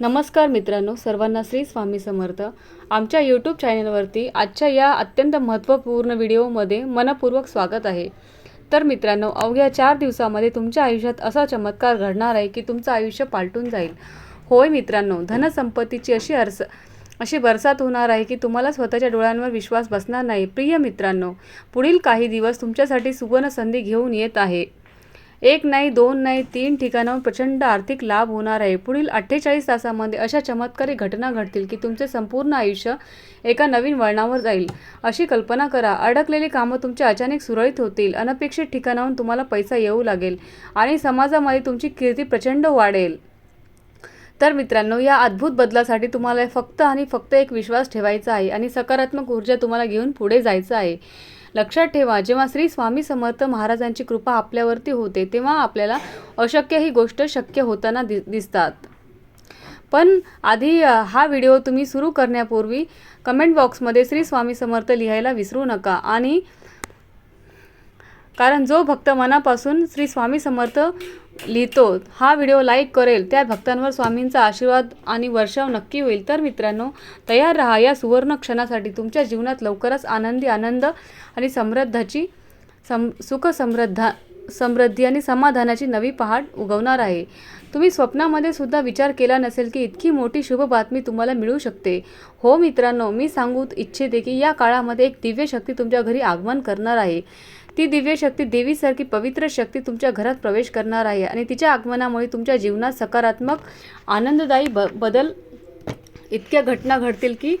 नमस्कार मित्रांनो सर्वांना श्री स्वामी समर्थ. आमच्या यूट्यूब चॅनलवरती आजच्या या अत्यंत महत्त्वपूर्ण व्हिडिओमध्ये मनपूर्वक स्वागत आहे. तर मित्रांनो अवघ्या चार दिवसामध्ये तुमच्या आयुष्यात असा चमत्कार घडणार आहे की तुमचं आयुष्य पालटून जाईल. होय मित्रांनो धनसंपत्तीची अशी अरस अशी बरसात होणार आहे की तुम्हाला स्वतःच्या डोळ्यांवर विश्वास बसणार नाही. प्रिय मित्रांनो पुढील काही दिवस तुमच्यासाठी सुवर्ण संधी घेऊन येत आहे. एक नाही दोन नाही तीन ठिकाणावर प्रचंड आर्थिक लाभ होणार आहे. पुढील अठ्ठेचाळीस तासामध्ये अशा चमत्कारी घटना घडतील की तुमचे संपूर्ण आयुष्य एका नवीन वळणावर जाईल. अशी कल्पना करा. अडकलेली कामं तुमच्या अचानक सुरळीत होतील. अनपेक्षित ठिकाणाहून तुम्हाला पैसा येऊ लागेल आणि समाजामध्ये तुमची कीर्ती प्रचंड वाढेल. तर मित्रांनो या अद्भुत बदलासाठी तुम्हाला फक्त आणि फक्त एक विश्वास ठेवायचा आहे आणि सकारात्मक ऊर्जा तुम्हाला घेऊन पुढे जायचं आहे. लक्षात ठेवा जेव्हा श्री स्वामी समर्थ महाराजांची कृपा आपल्यावरती होते तेव्हा आपल्याला अशक्य ही गोष्ट शक्य होताना दि दिसतात. पण आधी हा व्हिडिओ तुम्ही सुरू करण्यापूर्वी कमेंट बॉक्समध्ये श्री स्वामी समर्थ लिहायला विसरू नका आणि कारण जो भक्त मनापासून श्री स्वामी समर्थ लिहितो. हा व्हिडिओ लाईक करेल त्या भक्तांवर स्वामींचा आशीर्वाद आणि वर्षाव नक्की होईल. तर मित्रांनो तयार राहा या सुवर्ण क्षणासाठी तुमच्या जीवनात लवकरच आनंदी आनंद आणि समृद्धाची सम सुख समृद्धी आणि समाधानाची नवी पहाट उगवणार आहे. तुम्ही स्वप्नामध्ये सुद्धा विचार केला नसेल की इतकी मोठी शुभ बातमी तुम्हाला मिळू शकते. हो मित्रांनो मी सांगू इच्छिते की या काळामध्ये एक दिव्य शक्ती तुमच्या घरी आगमन करणार आहे. ती दिव्य शक्ती देवीसारखी पवित्र शक्ती तुमच्या घरात प्रवेश करणार आहे आणि तिच्या आगमनामुळे तुमच्या जीवनात सकारात्मक आनंददायी ब बदल इतक्या घटना घडतील की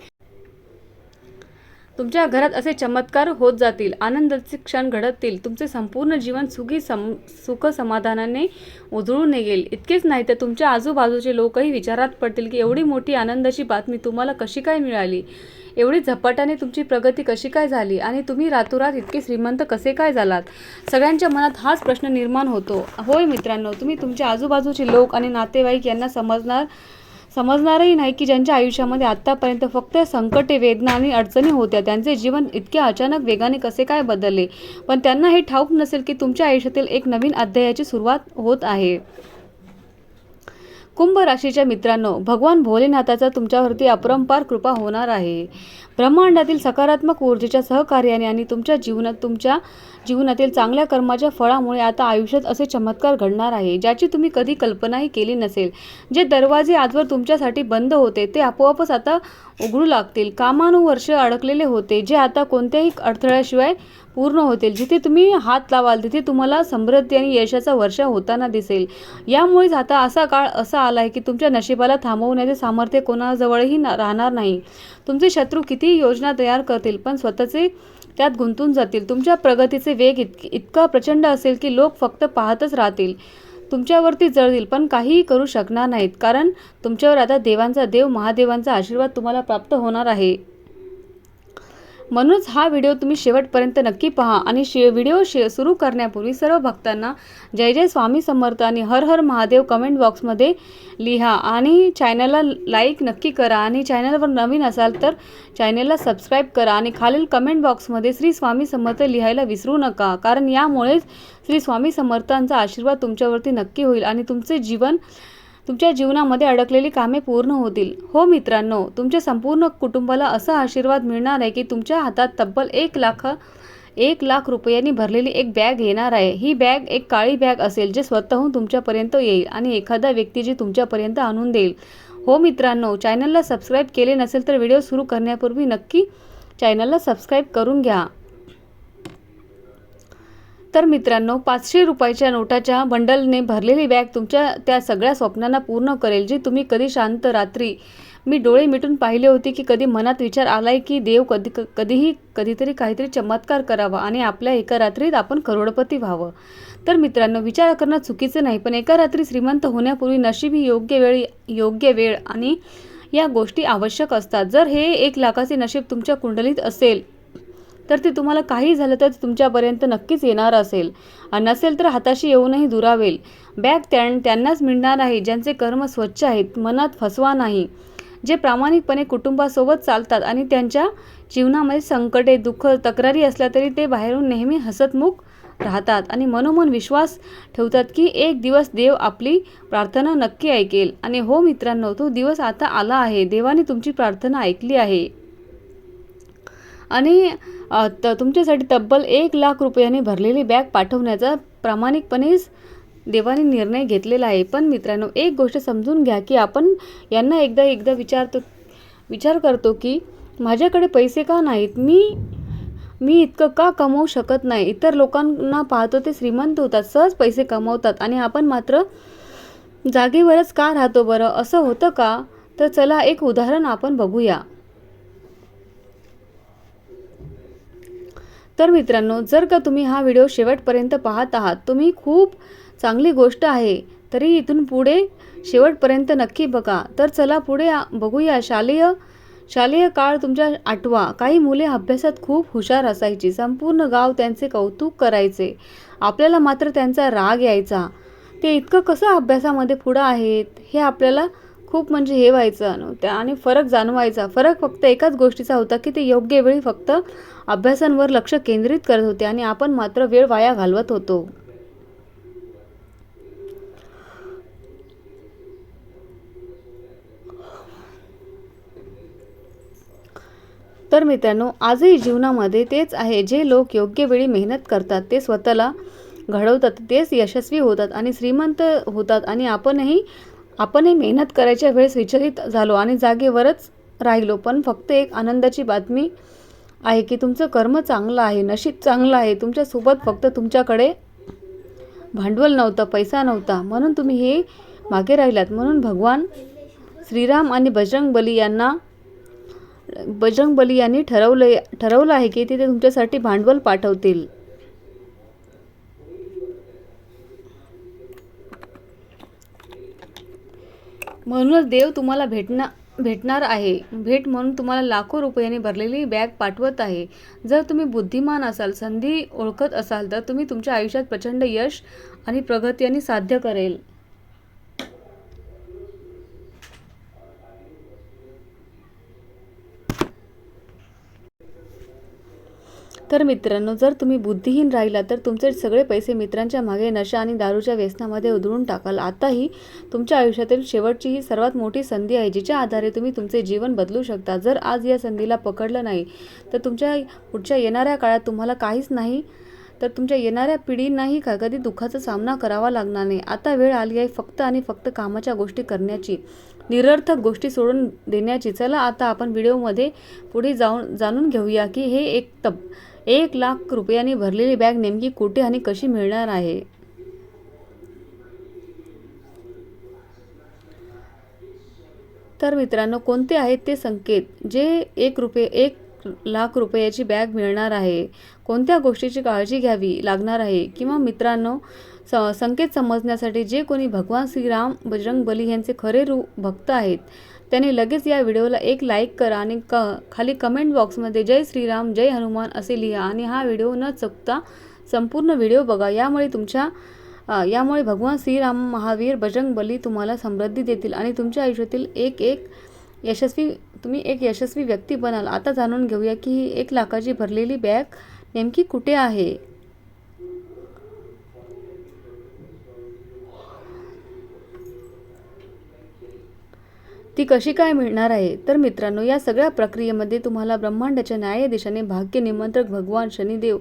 तुमच्या घरात असे चमत्कार होत जातील आनंदाचे क्षण घडतील तुमचे संपूर्ण जीवन सुखी सम सुख समाधानाने उजळून निघेल. इतकेच नाही तर तुमच्या आजूबाजूचे लोकही विचारात पडतील की एवढी मोठी आनंदाची बातमी तुम्हाला कशी काय मिळाली? एवढी झपाट्याने तुमची प्रगती कशी काय झाली? आणि तुम्ही रातोरात इतके श्रीमंत कसे काय झालात? सगळ्यांच्या मनात हाच प्रश्न निर्माण होतो. होय मित्रांनो तुम्ही तुमच्या आजूबाजूचे लोक आणि नातेवाईक यांना समजणार समजणारही नाही की ज्यांच्या आयुष्यामध्ये आत्तापर्यंत फक्त संकटे वेदना आणि अडचणी होत्या त्यांचे जीवन इतके अचानक वेगाने कसे काय बदलले? पण त्यांना हे ठाऊक नसेल की तुमच्या आयुष्यातील एक नवीन अध्यायाची सुरुवात होत आहे. कुंभ राशीच्या मित्रांनो भगवान भोलेनाथाचा तुमच्यावरती अपरंपार कृपा होणार आहे. ब्रह्मांडातील सकारात्मक ऊर्जेच्या सहकार्याने आणि तुमच्या जीवनात तुमच्या जीवनातील चांगल्या कर्माच्या फळामुळे आता आयुष्यात असे चमत्कार घडणार आहे ज्याची तुम्ही कधी कल्पनाही केली नसेल. जे दरवाजे आजवर तुमच्यासाठी बंद होते ते आपोआपच आता उघडू लागतील. कामानुवर्ष अडकलेले होते जे आता कोणत्याही अडथळ्याशिवाय पूर्ण होतील. जिथे तुम्ही हात लावाल तिथे तुम्हाला समृद्धी आणि यशाचा वर्षा होताना दिसेल. यामुळेच आता असा काळ असा आला आहे की तुमच्या नशिबाला थांबवण्याचे सामर्थ्य कोणाजवळही ना- राहणार नाही. तुमचे शत्रू कितीही योजना तयार करतील पण स्वतःचे त्यात गुंतून जातील. तुमच्या प्रगतीचे वेग इत इतका प्रचंड असेल की लोक फक्त पाहतच राहतील. तुमच्यावरती जळतील पण काहीही करू शकणार नाहीत. कारण तुमच्यावर आता देवांचा देव महादेवांचा आशीर्वाद तुम्हाला प्राप्त होणार आहे. म्हणूनच हा व्हिडिओ तुम्ही शेवटपर्यंत नक्की पहा आणि शे व्हिडिओ शे सुरू करण्यापूर्वी सर्व भक्तांना जय जय स्वामी समर्थ आणि हर हर महादेव कमेंट बॉक्समध्ये लिहा आणि चॅनलला लाईक नक्की करा आणि चॅनलवर नवीन असाल तर चॅनलला सबस्क्राईब करा आणि खालील कमेंट बॉक्समध्ये श्री स्वामी समर्थ लिहायला विसरू नका. कारण यामुळेच श्री स्वामी समर्थांचा आशीर्वाद तुमच्यावरती नक्की होईल आणि तुमचे जीवन तुमच्या जीवनामध्ये अडकलेली कामे पूर्ण होतील. हो मित्रांनो तुमच्या संपूर्ण कुटुंबाला असा आशीर्वाद मिळणार आहे की तुमच्या हातात तब्बल एक लाख एक लाख रुपयांनी भरलेली एक बॅग येणार आहे. ही बॅग एक काळी बॅग असेल जे स्वतःहून तुमच्यापर्यंत येईल आणि एखादा व्यक्ती जी तुमच्यापर्यंत आणून देईल. हो मित्रांनो चॅनलला सबस्क्राईब केले नसेल तर व्हिडिओ सुरू करण्यापूर्वी नक्की चॅनलला सबस्क्राईब करून घ्या. तर मित्रांनो पाचशे रुपयाच्या नोटाच्या बंडलने भरलेली बॅग तुमच्या त्या सगळ्या स्वप्नांना पूर्ण करेल जी तुम्ही कधी शांत रात्री मी डोळे मिटून पाहिले होते की कधी मनात विचार आलाय की देव कधी क- कधीही कधीतरी काहीतरी चमत्कार करावा आणि आपल्या एका रात्रीत आपण करोडपती व्हावं. तर मित्रांनो विचार करणं चुकीचं नाही पण एका रात्री श्रीमंत होण्यापूर्वी नशीब ही योग्य वेळ योग्य वेळ आणि या गोष्टी आवश्यक असतात. जर हे एक लाखाचे नशीब तुमच्या कुंडलीत असेल तर ते तुम्हाला काही झालं तर तुमच्यापर्यंत नक्कीच येणार असेल. आणि नसेल तर हाताशी येऊनही दुरावेल. बॅग त्यां त्यांनाच मिळणार आहे ज्यांचे कर्म स्वच्छ आहेत मनात फसवा नाही. जे प्रामाणिकपणे कुटुंबासोबत चालतात आणि त्यांच्या जीवनामध्ये संकटे दुःख तक्रारी असल्या तरी ते बाहेरून नेहमी हसतमुख राहतात आणि मनोमन विश्वास ठेवतात की एक दिवस देव आपली प्रार्थना नक्की ऐकेल. आणि हो मित्रांनो तो दिवस आता आला आहे. देवाने तुमची प्रार्थना ऐकली आहे. आणि त तुमच्यासाठी तब्बल एक लाख रुपयांनी भरलेली बॅग पाठवण्याचा प्रामाणिकपणेच देवाने निर्णय घेतलेला आहे. पण मित्रांनो एक गोष्ट समजून घ्या की आपण यांना एकदा एकदा विचारतो विचार करतो की माझ्याकडे पैसे का नाहीत? मी मी इतकं का कमवू शकत नाही? इतर लोकांना पाहतो ते श्रीमंत होतात सहज पैसे कमवतात आणि आपण मात्र जागेवरच का राहतो बरं? असं होतं का? तर चला एक उदाहरण आपण बघूया. तर मित्रांनो जर का तुम्ही हा व्हिडिओ शेवटपर्यंत पाहत आहात तुम्ही खूप चांगली गोष्ट आहे तरी इथून पुढे शेवटपर्यंत नक्की बघा. तर चला पुढे बघूया. शालेय शालेय काळ तुमच्या आठवा. काही मुले अभ्यासात खूप हुशार असायची. संपूर्ण गाव त्यांचे कौतुक करायचे. आपल्याला मात्र त्यांचा राग यायचा. ते इतकं कसं अभ्यासामध्ये पुढं आहेत हे आपल्याला खूप म्हणजे हे व्हायचं त्या आणि फरक जाणवायचा. फरक फक्त एकाच गोष्टीचा होता की ते योग्य वेळी फक्त अभ्यासांवर लक्ष केंद्रित करत होते आणि आपण मात्र वेळ वाया घालवत होतो. तर मित्रांनो आजही जीवनामध्ये तेच आहे जे लोक योग्य वेळी मेहनत करतात. ते स्वतःला घडवतात. तेच यशस्वी होतात आणि श्रीमंत होतात आणि आपणही आपणही मेहनत करायच्या वेळेस विचलित झालो आणि जागेवरच राहिलो. पण फक्त एक आनंदाची बातमी आहे की तुमचं कर्म चांगलं आहे नशीब चांगलं आहे. तुमच्यासोबत फक्त तुमच्याकडे भांडवल नव्हतं पैसा नव्हता. म्हणून तुम्ही हे मागे राहिलात. म्हणून भगवान श्रीराम आणि बजरंग बली यांना बजरंग बली यांनी ठरवलं ठरवलं आहे की ते ते तुमच्यासाठी भांडवल पाठवतील. म्हणूनच देव तुम्हाला भेटणार भेटणार आहे. भेट म्हणून तुम्हाला लाखो रुपयांनी भरलेली बॅग पाठवत आहे. जर तुम्ही बुद्धिमान असाल संधी ओळखत असाल तर तुम्ही तुमच्या आयुष्यात प्रचंड यश आणि प्रगती आणि साध्य करेल. तर मित्रांनो जर तुम्ही बुद्धिहीन राहिला तर तुमचे सगळे पैसे मित्रांच्या मागे नशा आणि दारूच्या व्यसनामध्ये उधळून टाकाल. आताही तुमच्या आयुष्यातील शेवटची ही सर्वात मोठी संधी आहे जिच्या आधारे तुम्ही तुमचे जीवन बदलू शकता. जर आज या संधीला पकडलं नाही तर तुमच्या पुढच्या येणाऱ्या काळात तुम्हाला काहीच नाही तर तुमच्या येणाऱ्या पिढींनाही का कधी दुःखाचा सामना करावा लागणार नाही? आता वेळ आली आहे फक्त आणि फक्त कामाच्या गोष्टी करण्याची. निरर्थक गोष्टी सोडून देण्याची. चला आता आपण व्हिडिओमध्ये पुढे जाऊन जाणून घेऊया की हे एक तब एक लाख रुपयांनी भरलेली बॅग नेमकी कुठे आणि कशी मिळणार आहे? तर मित्रांनो कोणते आहेत ते संकेत? जे एक रुपये एक लाख रुपयाची बॅग मिळणार आहे. कोणत्या गोष्टीची काळजी घ्यावी लागणार आहे? किंवा मित्रांनो स संकेत समजण्यासाठी जे कोणी भगवान श्रीराम बजरंग बली यांचे खरे रूप भक्त आहेत त्याने लगेच या व्हिडिओला एक लाईक करा आणि क खाली कमेंट बॉक्समध्ये जय श्रीराम जय हनुमान असे लिहा आणि हा व्हिडिओ न चुकता संपूर्ण व्हिडिओ बघा. यामुळे तुमच्या यामुळे भगवान श्रीराम महावीर बजरंग बली तुम्हाला समृद्धी देतील आणि तुमच्या आयुष्यातील एक एक यशस्वी तुम्ही एक यशस्वी व्यक्ती बनाल. आता जाणून घेऊया की ही एक लाखाची भरलेली बॅग नेमकी कुठे आहे? ती कशी काय मिळणार आहे? तर मित्रांनो या सगळ्या प्रक्रियेमध्ये तुम्हाला ब्रह्मांडाच्या न्यायाधीशाने भाग्य निमंत्रक भगवान शनिदेव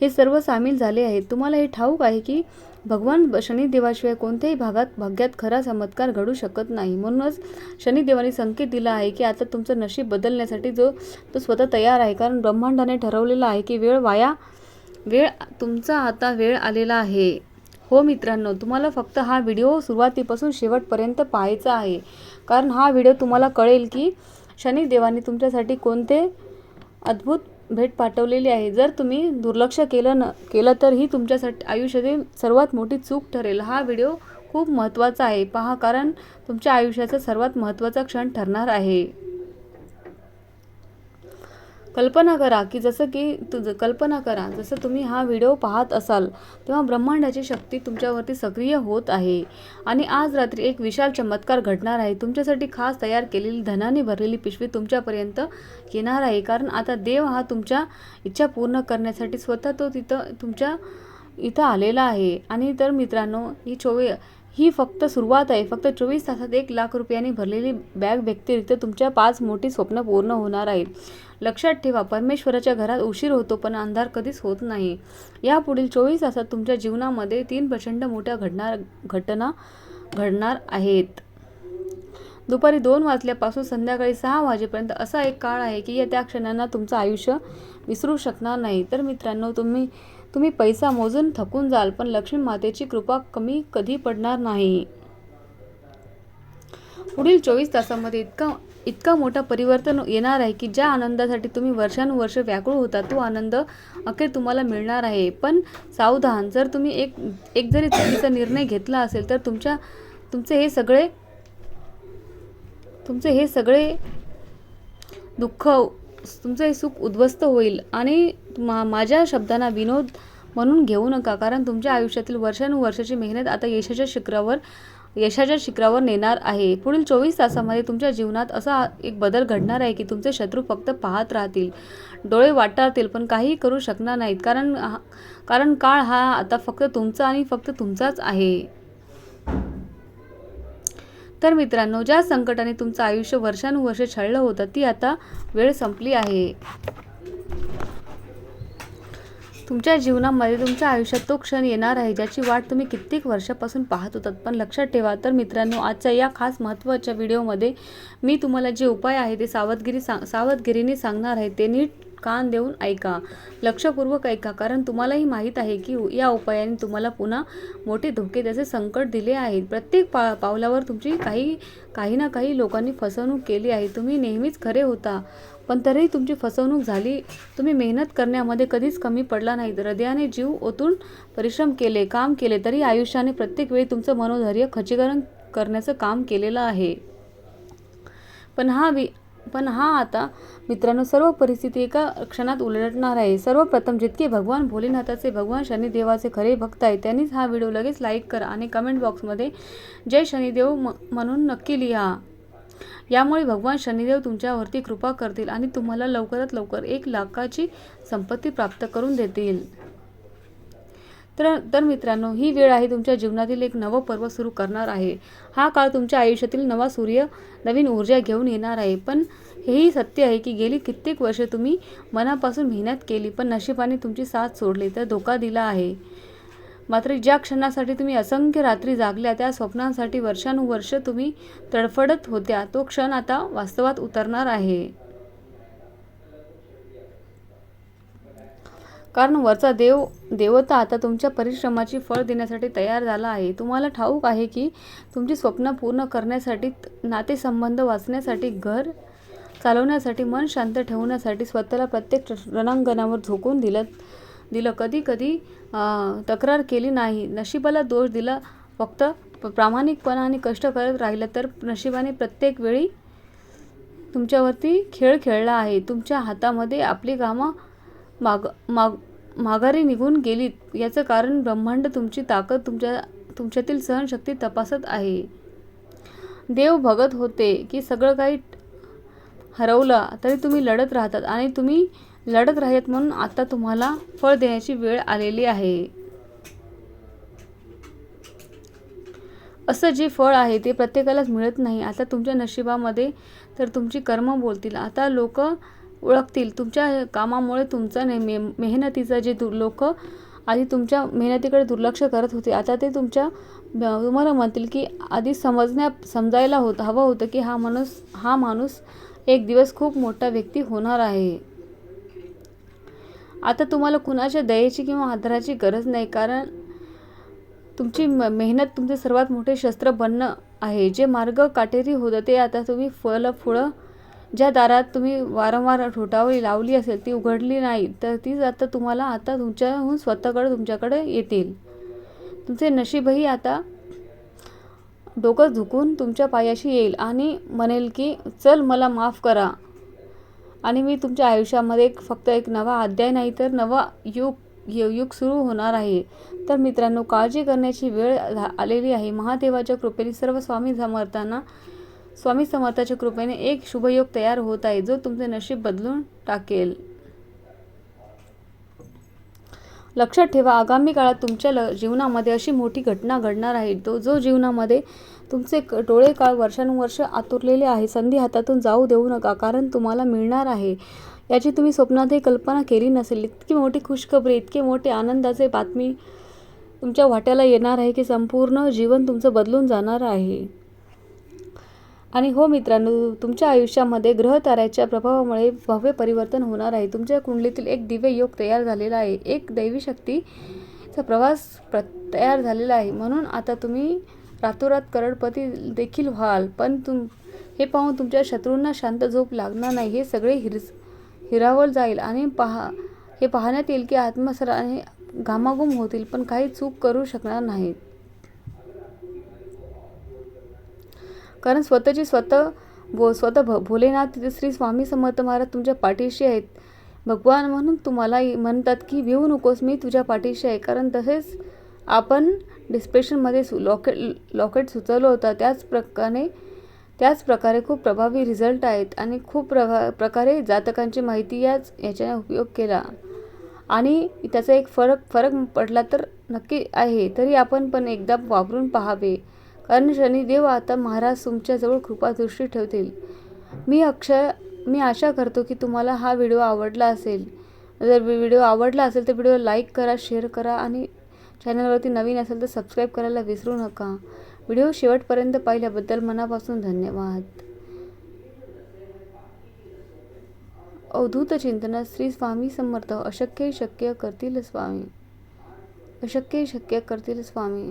हे सर्व सामील झाले आहेत. तुम्हाला हे ठाऊक आहे की भगवान शनिदेवाशिवाय कोणत्याही भागात भाग्यात खरा चमत्कार घडू शकत नाही. म्हणूनच शनिदेवाने संकेत दिला आहे की आता तुमचं नशीब बदलण्यासाठी जो तो स्वतः तयार आहे. कारण ब्रह्मांडाने ठरवलेलं आहे की वेळ वाया वेळ तुमचा आता वेळ आलेला आहे. हो मित्रांनो तुम्हाला फक्त हा व्हिडिओ सुरुवातीपासून शेवटपर्यंत पाहायचा आहे. कारण हा व्हिडिओ तुम्हाला कळेल की शनिदेवाने तुमच्यासाठी कोणते अद्भुत भेट पाठवलेली आहे. जर तुम्ही दुर्लक्ष केलं न केलं तर ही तुमच्यासाठी आयुष्यातील सर्वात मोठी चूक ठरेल. हा व्हिडिओ खूप महत्त्वाचा आहे. पहा कारण तुमच्या आयुष्याचा सर्वात महत्त्वाचा क्षण ठरणार आहे. कल्पना करा की जसं की तुझं कल्पना करा जसं तुम्ही हा व्हिडिओ पाहत असाल तेव्हा ब्रह्मांडाची शक्ती तुमच्यावरती सक्रिय होत आहे. आणि आज रात्री एक विशाल चमत्कार घडणार आहे. तुमच्यासाठी खास तयार केलेली धनाने भरलेली पिशवी तुमच्यापर्यंत येणार आहे. कारण आता देव हा तुमच्या इच्छा पूर्ण करण्यासाठी स्वतः तो तिथं तुमच्या इथं आलेला आहे. आणि तर मित्रांनो ही चोवी ही फक्त सुरुवात आहे. फक्त चोवीस तासात एक लाख रुपयांनी भरलेली बॅग व्यतिरिक्त तुमच्या पाच मोठी स्वप्न पूर्ण होणार आहेत. लक्षात ठेवा परमेश्वराच्या घरात उशीर होतो पण अंधार कधीच होत नाही. यापुढील चोवीस तासात तुमच्या जीवनामध्ये तीन प्रचंड मोठ्या घडणार घटना घडणार आहेत. दुपारी दोन वाजल्यापासून संध्याकाळी सहा वाजेपर्यंत असा एक काळ आहे की या त्या क्षणांना तुमचं आयुष्य विसरू शकणार नाही. तर मित्रांनो तुम्ही तुम्ही पैसा मोजून थकून जाल पण लक्ष्मी मातेची कृपा कमी कधी पडणार नाही. पुढील चोवीस तासामध्ये इतका इतका मोठा परिवर्तन येणार आहे की ज्या आनंदासाठी तुम्ही वर्षानुवर्ष व्याकुळ होता तो आनंद अखेर तुम्हाला मिळणार आहे. पण सावधान जर तुम्ही एक एक जरी चुकीचा निर्णय घेतला असेल तर तुमच्या तुमचे हे सगळे तुमचे हे सगळे दुःख तुमचं हे सुख उद्ध्वस्त होईल. आणि मा माझ्या शब्दांना विनोद म्हणून घेऊ नका कारण तुमच्या आयुष्यातील वर्षानुवर्षाची मेहनत आता यशाच्या शिखरावर यशाच्या शिखरावर नेणार आहे. पुढील चोवीस तासामध्ये तुमच्या जीवनात असा एक बदल घडणार आहे की तुमचे शत्रू फक्त पाहत राहतील डोळे वाटारतील पण काही करू शकणार नाहीत. कारण हा- कारण काळ हा आता फक्त तुमचा आणि फक्त तुमचाच आहे. तर मित्रांनो ज्या संकटाने तुमचं आयुष्य वर्षानुवर्षे छळलं होतं ती आता वेळ संपली आहे. तुमच्या जीवनामध्ये तुमच्या आयुष्यात तो क्षण येणार आहे ज्याची वाट तुम्ही कित्येक वर्षापासून पाहत होतात. पण लक्षात ठेवा तर मित्रांनो आजच्या या खास महत्त्वाच्या व्हिडिओमध्ये मी तुम्हाला जे उपाय आहे ते सावधगिरी सांग सावधगिरीने सांगणार आहे. ते नीट कान देऊन ऐका. लक्षपूर्वक ऐका कारण तुम्हालाही माहीत आहे की या उपायाने तुम्हाला पुन्हा मोठे धोके त्याचे संकट दिले आहेत प्रत्येक पा पावलावर तुमची काही काही ना काही लोकांनी फसवणूक केली आहे. तुम्ही नेहमीच खरे होता पण तरीही तुमची फसवणूक झाली. तुम्ही मेहनत करण्यामध्ये कधीच कमी पडला नाहीत हृदयाने जीव ओतून परिश्रम केले काम केले तरी आयुष्याने प्रत्येक वेळी तुमचं मनोधैर्य खचीकरण करण्याचं काम केलेलं आहे. पण हा वि पण हा आता मित्रांनो सर्व परिस्थिती एका क्षणात उलटणार आहे. सर्वप्रथम जितके भगवान भोलेनाथाचे भगवान शनिदेवाचे खरे भक्त आहेत त्यांनीच हा व्हिडिओ लगेच लाईक करा आणि कमेंट बॉक्समध्ये जय शनिदेव म म्हणून नक्की लिहा. यामुळे भगवान शनिदेव तुमच्यावरती कृपा करतील आणि तुम्हाला लवकरात लवकर एक लाखाची संपत्ती प्राप्त करून देतील. तर तर मित्रांनो ही वेळ आहे तुमच्या जीवनातील एक नवं पर्व सुरू करणार आहे. हा काळ तुमच्या आयुष्यातील नवा सूर्य नवीन ऊर्जा घेऊन येणार आहे. पण हेही सत्य आहे की गेली कित्येक वर्षे तुम्ही मनापासून मेहनत केली पण नशिबाने तुमची साथ सोडली तर धोका दिला आहे. मात्र ज्या क्षणासाठी तुम्ही असंख्य रात्री जागल्या त्या स्वप्नांसाठी वर्षानुवर्ष तुम्ही तडफडत होत्या तो क्षण आता वास्तवात उतरणार आहे. कारण वरचा देव देवता आता तुमच्या परिश्रमाची फळ देण्यासाठी तयार झाला आहे. तुम्हाला ठाऊक आहे की तुमची स्वप्न पूर्ण करण्यासाठी नातेसंबंध वाचण्यासाठी घर चालवण्यासाठी मन शांत ठेवण्यासाठी स्वतःला प्रत्येक रणांगणावर झोकून दिलं दिलं. कधी कधी तक्रार केली नाही. नशिबाला दोष दिला फक्त प्रामाणिकपणाने कष्ट करत राहिलं तर नशिबाने प्रत्येक वेळी तुमच्यावरती खेळ खेळला आहे. तुमच्या हातामध्ये आपली कामं माग माग माघारी निघून गेलीत. याचं कारण ब्रह्मांड तुमची ताकद तुमच्या तुमच्यातील सहनशक्ती तपासत आहे. देव भगत होते की सगळं काही हरवलं तरी तुम्ही लढत राहतात आणि तुम्ही लढत राहत म्हणून आता तुम्हाला फळ देण्याची वेळ आलेली आहे. असं जे फळ आहे ते प्रत्येकालाच मिळत नाही. आता तुमच्या नशिबामध्ये तर तुमची कर्म बोलतील. आता लोक ओळखतील. तुमच्या कामामुळे तुमचा ने मे मेहनतीचा जे दु लोक आधी तुमच्या मेहनतीकडे दुर्लक्ष करत होते आता ते तुमच्या तुम्हाला म्हणतील की आधी समजण्या समजायला होत हवं होतं की हा माणूस हा माणूस एक दिवस खूप मोठा व्यक्ती होणार आहे. आता तुम्हाला कुणाच्या दयेची किंवा आदराची गरज नाही कारण तुमची म मेहनत तुमचे सर्वात मोठे शस्त्र बनणं आहे. जे मार्ग काटेरी होतं ते आता तुम्ही फळं फुळं ज्या दारात तुम्ही वारंवार ठोठावळी लावली असेल ती उघडली नाही तर तीच आता तुम्हाला आता तुमच्याहून स्वतःकडे तुमच्याकडे येतील. तुमचे नशीबही आता डोकं झुकून तुमच्या पायाशी येईल आणि म्हणेल की चल मला माफ करा. आणि मी तुमच्या आयुष्यामध्ये एक फक्त एक नवा अध्याय नाही तर नवा युग युग सुरू होणार आहे. तर मित्रांनो काळजी करण्याची वेळ आलेली आहे. महादेवाच्या कृपेने सर्व स्वामी समर्थांना स्वामी समर्थाच्या कृपेने एक शुभयोग तयार होत आहे जो तुमचे नशीब बदलून टाकेल. लक्षात ठेवा आगामी काळात तुमच्या ल जीवनामध्ये अशी मोठी घटना घडणार आहे. तो जो जीवनामध्ये तुमचे क डोळे काळ वर्षानुवर्ष आतुरलेले आहे संधी हातातून जाऊ देऊ नका कारण तुम्हाला मिळणार आहे. याची तुम्ही स्वप्नातही कल्पना केली नसेल. इतकी मोठी खुशखबरी इतकी मोठे आनंदाचे बातमी तुमच्या वाट्याला येणार आहे की संपूर्ण जीवन तुमचं बदलून जाणार आहे. आणि हो मित्रांनो तुमच्या आयुष्यामध्ये ग्रह ताऱ्याच्या प्रभावामुळे भव्य परिवर्तन होणार आहे. तुमच्या कुंडलीतील एक दिव्य योग तयार झालेला आहे. एक दैवी शक्तीचा प्रवास प्र तयार झालेला आहे. म्हणून आता तुम्ही रातोरात करोडपती देखील व्हाल. पण तुम हे पाहून तुमच्या शत्रूंना शांत झोप लागणार नाही. हे सगळे हिर हिरावल जाईल आणि पहा हे पाहण्यात येईल की आत्मसराने घामाघूम होतील पण काही चूक करू शकणार नाहीत. कारण स्वतःची स्वतः भो स्वतः भ भोलेनाथ श्री स्वामी समर्थ महाराज तुमच्या पाठीशी आहेत. भगवान म्हणून तुम्हाला म्हणतात की भिवू नकोस मी तुझ्या पाठीशी आहे. कारण तसेच आपण डिस्प्रेशनमध्ये सु लॉकेट लॉकेट सुचवलं होतं. त्याच प्रकारे त्याच प्रकारे खूप प्रभावी रिझल्ट आहेत आणि खूप प्रभा प्रकारे जातकांची माहिती याच याच्याने उपयोग केला. आणि त्याचा एक फरक फरक पडला तर नक्की आहे. तरी आपण पण एकदा वापरून पाहावे. कारण शनिदेव आता महाराज तुमच्याजवळ कृपादृष्टी ठेवतील. मी अक्षय मी आशा करतो की तुम्हाला हा व्हिडिओ आवडला असेल. जर व्हिडिओ आवडला असेल तर व्हिडिओ लाईक करा शेअर करा आणि चॅनलवरती नवीन असेल तर सबस्क्राईब करायला विसरू नका. व्हिडिओ शेवटपर्यंत पाहिल्याबद्दल मनापासून धन्यवाद. अवधूत चिंतन श्री स्वामी समर्थ अशक्य शक्य करतील स्वामी. अशक्य शक्य करतील स्वामी.